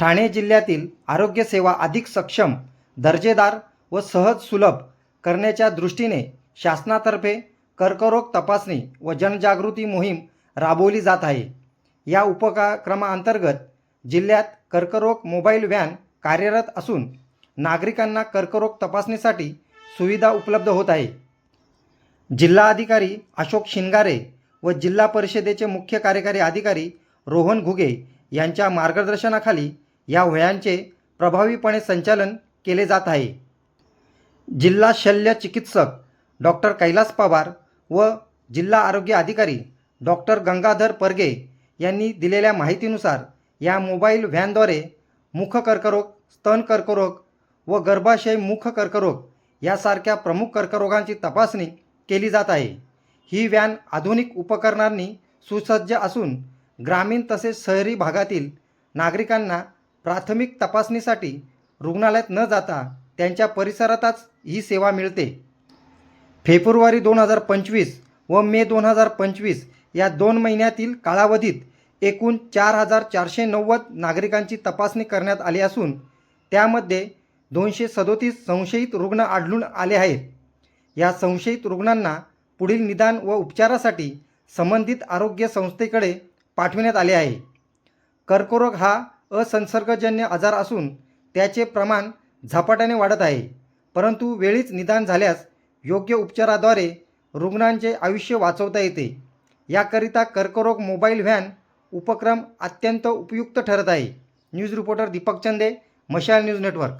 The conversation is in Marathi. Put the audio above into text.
ठाणे जिल्ह्यातील आरोग्यसेवा अधिक सक्षम दर्जेदार व सहज सुलभ करण्याच्या दृष्टीने शासनातर्फे कर्करोग तपासणी व जनजागृती मोहीम राबवली जात आहे. या उपक्रमाअंतर्गत जिल्ह्यात कर्करोग मोबाईल व्हॅन कार्यरत असून नागरिकांना कर्करोग तपासणीसाठी सुविधा उपलब्ध होत आहे. जिल्हाधिकारी अशोक शिंगारे व जिल्हा परिषदेचे मुख्य कार्यकारी अधिकारी रोहन घुगे यांच्या मार्गदर्शनाखाली या व्हॅनचे प्रभावीपणे संचालन केले जात आहे. जिल्हा शल्य चिकित्सक डॉक्टर कैलास पवार व जिल्हा आरोग्य अधिकारी डॉक्टर गंगाधर परगे यांनी दिलेल्या माहितीनुसार या मोबाईल व्हॅनद्वारे मुख कर्करोग स्तन कर्करोग व गर्भाशय मुख कर्करोग यासारख्या प्रमुख कर्करोगांची तपासणी केली जात आहे. ही व्हॅन आधुनिक उपकरणांनी सुसज्ज असून ग्रामीण तसेच शहरी भागातील नागरिकांना प्राथमिक तपासणीसाठी रुग्णालयात न जाता त्यांच्या परिसरातच ही सेवा मिळते. फेब्रुवारी दोन हजार पंचवीस व मे दोन हजार पंचवीस या दोन महिन्यातील कालावधीत एकूण चार हजार चारशे नव्वद नागरिकांची तपासणी करण्यात आली असून त्यामध्ये दोनशे सदोतीस संशयित रुग्ण आढळून आले आहेत. या संशयित रुग्णांना पुढील निदान व उपचारासाठी संबंधित आरोग्य संस्थेकडे पाठविण्यात आले आहे. कर्करोग हा असंसर्गजन्य आजार असून त्याचे प्रमाण झपाट्याने वाढत आहे. परंतु वेळीच निदान झाल्यास योग्य उपचाराद्वारे रुग्णांचे आयुष्य वाचवता येते. याकरिता कर्करोग मोबाईल व्हॅन उपक्रम अत्यंत उपयुक्त ठरत आहे. न्यूज रिपोर्टर दीपक चंदे मशाल न्यूज नेटवर्क.